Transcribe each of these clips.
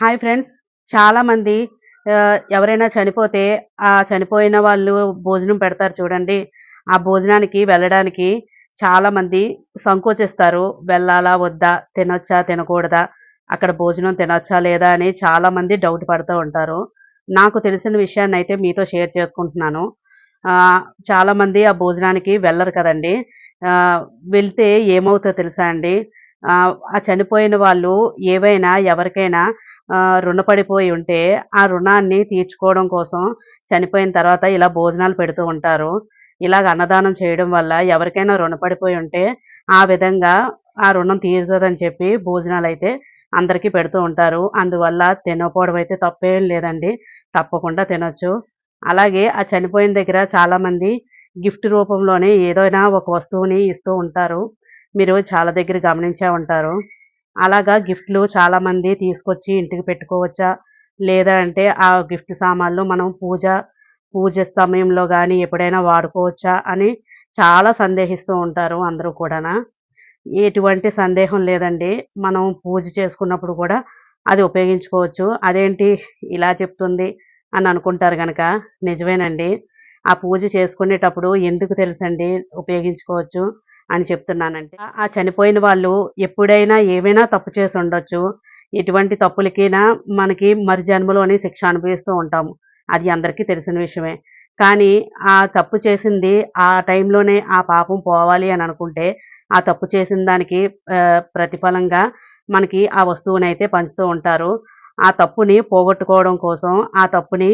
Hi friends చాలామంది ఎవరైనా చనిపోతే ఆ చనిపోయిన వాళ్ళు భోజనం పెడతారు చూడండి. ఆ భోజనానికి వెళ్ళడానికి చాలామంది సంకోచిస్తారు. వెళ్ళాలా వద్దా తినొచ్చా తినకూడదా అక్కడ భోజనం తినొచ్చా లేదా అని చాలామంది డౌట్ పడుతూ ఉంటారు. నాకు తెలిసిన విషయాన్ని అయితే మీతో షేర్ చేసుకుంటున్నాను. చాలామంది ఆ భోజనానికి వెళ్ళరు కదండి. వెళ్తే ఏమవుతుందో తెలుసా అండి? ఆ చనిపోయిన వాళ్ళు ఏవైనా ఎవరికైనా రుణపడిపోయి ఉంటే ఆ రుణాన్ని తీర్చుకోవడం కోసం చనిపోయిన తర్వాత ఇలా భోజనాలు పెడుతూ ఉంటారు. ఇలాగ అన్నదానం చేయడం వల్ల ఎవరికైనా రుణపడిపోయి ఉంటే ఆ విధంగా ఆ రుణం తీరుతుందని చెప్పి భోజనాలు అయితే అందరికీ పెడుతూ ఉంటారు. అందువల్ల తినకపోవడం అయితే తప్పేం లేదండి. తప్పకుండా తినొచ్చు. అలాగే ఆ చనిపోయిన దగ్గర చాలామంది గిఫ్ట్ రూపంలోనే ఏదైనా ఒక వస్తువుని ఇస్తూ ఉంటారు. మీరు చాలా దగ్గర గమనించే ఉంటారు. అలాగా గిఫ్ట్లు చాలామంది తీసుకొచ్చి ఇంటికి పెట్టుకోవచ్చా? లేదా అంటే ఆ గిఫ్ట్ సామాన్లు మనం పూజ పూజ సమయంలో కానీ ఎప్పుడైనా వాడుకోవచ్చా అని చాలా సందేహిస్తూ ఉంటారు అందరూ కూడా ఎటువంటి సందేహం లేదండి. మనం పూజ చేసుకున్నప్పుడు కూడా అది ఉపయోగించుకోవచ్చు. అదేంటి ఇలా చెప్తుంది అని అనుకుంటారు కనుక నిజమేనండి. ఆ పూజ చేసుకునేటప్పుడు ఎందుకు తెలుసండి ఉపయోగించుకోవచ్చు? అని చెప్తున్నానంటే ఆ చనిపోయిన వాళ్ళు ఎప్పుడైనా ఏమైనా తప్పు చేసి ఉండొచ్చు. ఎటువంటి తప్పులకైనా మనకి మరి జన్మలోనే శిక్ష అనుభవిస్తూ ఉంటాము. అది అందరికీ తెలిసిన విషయమే. కానీ ఆ తప్పు చేసింది ఆ టైంలోనే ఆ పాపం పోవాలి అని అనుకుంటే ఆ తప్పు చేసిన దానికి ప్రతిఫలంగా మనకి ఆ వస్తువుని అయితే పంచుతూ ఉంటారు. ఆ తప్పుని పోగొట్టుకోవడం కోసం ఆ తప్పుని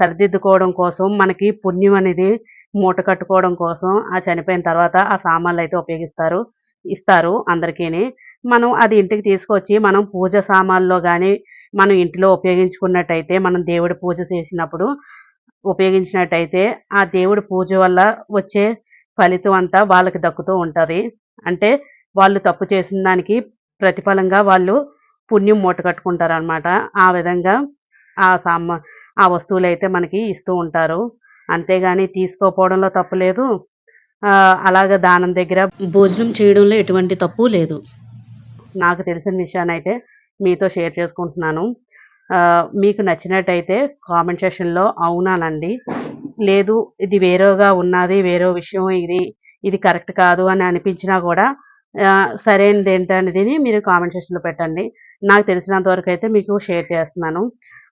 సరిదిద్దుకోవడం కోసం మనకి పుణ్యం అనేది మూట కట్టుకోవడం కోసం ఆ చనిపోయిన తర్వాత ఆ సామాన్లు అయితే ఉపయోగిస్తారు ఇస్తారు అందరికీ మనం అది ఇంటికి తీసుకొచ్చి మనం పూజ సామాన్లో కానీ మనం ఇంట్లో ఉపయోగించుకున్నట్టయితే మనం దేవుడి పూజ చేసినప్పుడు ఉపయోగించినట్టయితే ఆ దేవుడి పూజ వల్ల వచ్చే ఫలితం అంతా వాళ్ళకి దక్కుతూ ఉంటుంది. అంటే వాళ్ళు తప్పు చేసిన దానికి ప్రతిఫలంగా వాళ్ళు పుణ్యం మూట కట్టుకుంటారు అనమాట ఆ విధంగా ఆ సామా ఆ వస్తువులు అయితే మనకి ఇస్తూ ఉంటారు. అంతేగాని తీసుకోపోవడంలో తప్పు లేదు. అలాగ దానం దగ్గర భోజనం చేయడంలో ఎటువంటి తప్పు లేదు. నాకు తెలిసిన విషయాన్ని అయితే మీతో షేర్ చేసుకుంటున్నాను. మీకు నచ్చినట్టయితే కామెంట్ సెక్షన్లో అవునానండి లేదు ఇది వేరేగా ఉన్నది వేరే విషయం ఇది ఇది కరెక్ట్ కాదు అని అనిపించినా కూడా సరైనది ఏంటనేది మీరు కామెంట్ సెక్షన్లో పెట్టండి. నాకు తెలిసినంత వరకు అయితే మీకు షేర్ చేస్తున్నాను.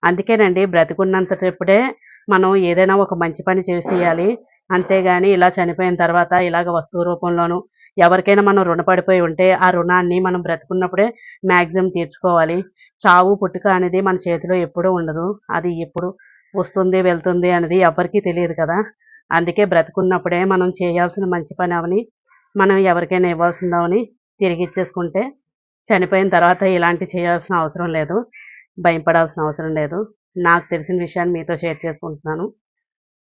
అందుకేనండి బ్రతికున్నంతటప్పుడే మనం ఏదైనా ఒక మంచి పని చేసేయాలి. అంతేగాని ఇలా చనిపోయిన తర్వాత ఇలాగ వస్తువు రూపంలోనూ ఎవరికైనా మనం రుణపడిపోయి ఉంటే ఆ రుణాన్ని మనం బ్రతుకున్నప్పుడే మ్యాక్సిమం తీర్చుకోవాలి. చావు పుట్టుక అనేది మన చేతిలో ఎప్పుడూ ఉండదు. అది ఎప్పుడు వస్తుంది వెళ్తుంది అనేది ఎవరికీ తెలియదు కదా. అందుకే బ్రతుకున్నప్పుడే మనం చేయాల్సిన మంచి పని అవని మనం ఎవరికైనా ఇవ్వాల్సిందవని తిరిగి ఇచ్చేసుకుంటే చనిపోయిన తర్వాత ఇలాంటి చేయాల్సిన అవసరం లేదు. భయపడాల్సిన అవసరం లేదు. నాకు తెలిసిన విషయాన్ని మీతో షేర్ చేసుకుంటున్నాను.